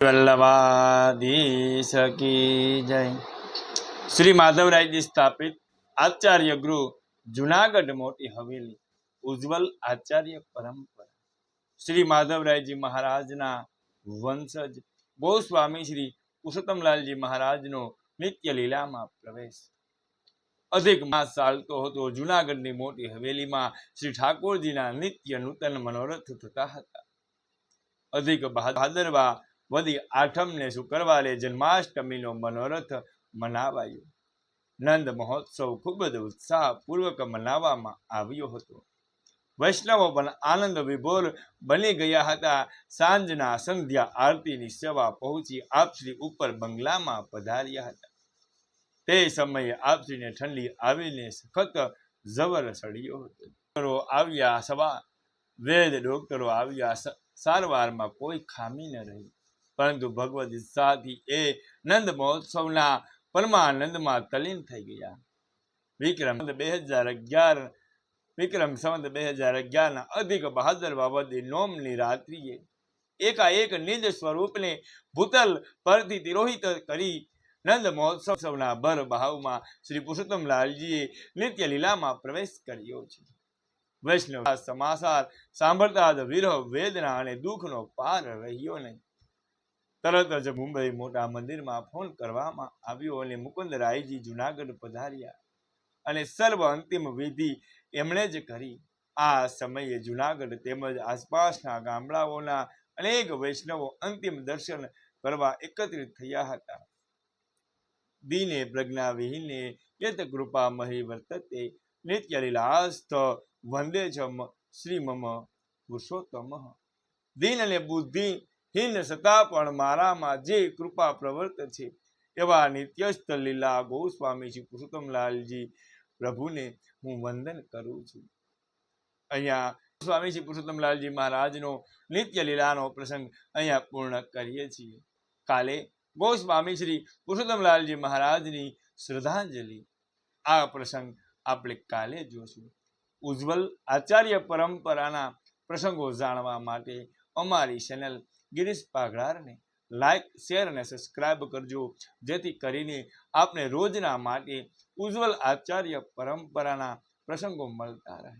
વલ્લભાધીશ જય. શ્રી માધવરાયજી સ્થાપિત આચાર્ય ગૃહ જુનાગઢ મોટી હવેલી ઉજ્જવલ આચાર્ય પરંપરા. શ્રી માધવરાયજી મહારાજના વંશજ, ગોસ્વામી શ્રી પુરુષોત્તમલાલજી મહારાજનો નિત્ય લીલામાં પ્રવેશ. અધિક માસ ચાલતો હતો જુનાગઢની મોટી હવેલીમાં શ્રી ઠાકોરજીના નિત્ય નૂતન મનોરથ થતા હતા. અધિક ભાદરવા વદી આઠમને શુક્રવારે જન્માષ્ટમીનો મનોરથ મનાવાયો. નંદ મહોત્સવ ખૂબ જ ઉત્સાહપૂર્વક મનાવવામાં આવ્યો હતો. વૈષ્ણવો પણ આનંદ વિભોર બની ગયા હતા. સાંજના સંધ્યા આરતીની સેવા પહોંચી આપશ્રી ઉપર બંગલામાં પધાર્યા હતા. તે સમયે આપશ્રીને ઠંડી આવીને સખત જબર સડ્યો હતો. ડોક્ટરો આવ્યા સવા, વેદ ડોક્ટરો આવ્યા સારવારમાં કોઈ ખામી ન રહી. પરંતુ ભગવદ ઈચ્છાથી એ નંદ મહોત્સવના પરમાનંદમાં તલીન થઈ ગયા. વિક્રમ બે હજાર અગિયાર, વિક્રમ સંવત બે હજાર અગિયારના અધિક બહાદર બાબતે નોમની રાત્રિએ એકાએક નિજ સ્વરૂપને ભૂતલ પરથી તિરોહિત કરી નંદ મહોત્સવના ભર ભાવમાં શ્રી પુરુષોત્તમલાલજીએ નિત્ય લીલામાં પ્રવેશ કર્યો છે. વૈષ્ણવ સમાસાર સાંભળતા જ વિરહ વેદના અને દુઃખનો પાર રહ્યો નહીં. તરત જ મુંબઈ મોટા મંદિરમાં ફોન કરવામાં આવ્યો અને મુકુંદરાયજી જુનાગઢ પધાર્યા અને સર્વ અંતિમ વિધિ એમણે જ કરી. આ સમયે જુનાગઢ તેમજ આસપાસના ગામડાઓના અનેક વૈષ્ણવો અંતિમ દર્શન કરવા એકત્રિત થયા હતા. દિને પ્રજ્ઞા વિહીને યત કૃપા મહી વર્તતે, નિત્ય લીલાસ્થ વંદે ચ શ્રી મમ પુરુષોત્તમ. દિન અને બુદ્ધિ હીન છતાં પણ મારામાં જે કૃપા પ્રવર્ત છે, એવા નિત્યસ્થ લીલા ગોસ્વામી શ્રી પુરુષોત્તમલાલજી પ્રભુને હું વંદન કરું છું. અહીંયા સ્વામીજી પુરુષોત્તમલાલજી મહારાજનો નિત્ય લીલાનો પ્રસંગ અહીંયા પૂર્ણ કરીએ છીએ. કાલે ગોસ્વામી શ્રી પુરુષોત્તમલાલજી મહારાજની શ્રદ્ધાંજલિ. આ પ્રસંગ આપણે કાલે જોશું. ઉજ્જવલ આચાર્ય પરંપરાના પ્રસંગો જાણવા માટે અમારી ચેનલ ગિરીશ પાઘડારને લાઈક શેર અને સબસ્ક્રાઇબ કરજો. જેથી કરીને આપને રોજના માટે ઉજ્જવલ આચાર્ય પરંપરાના પ્રસંગો મળતા રહે.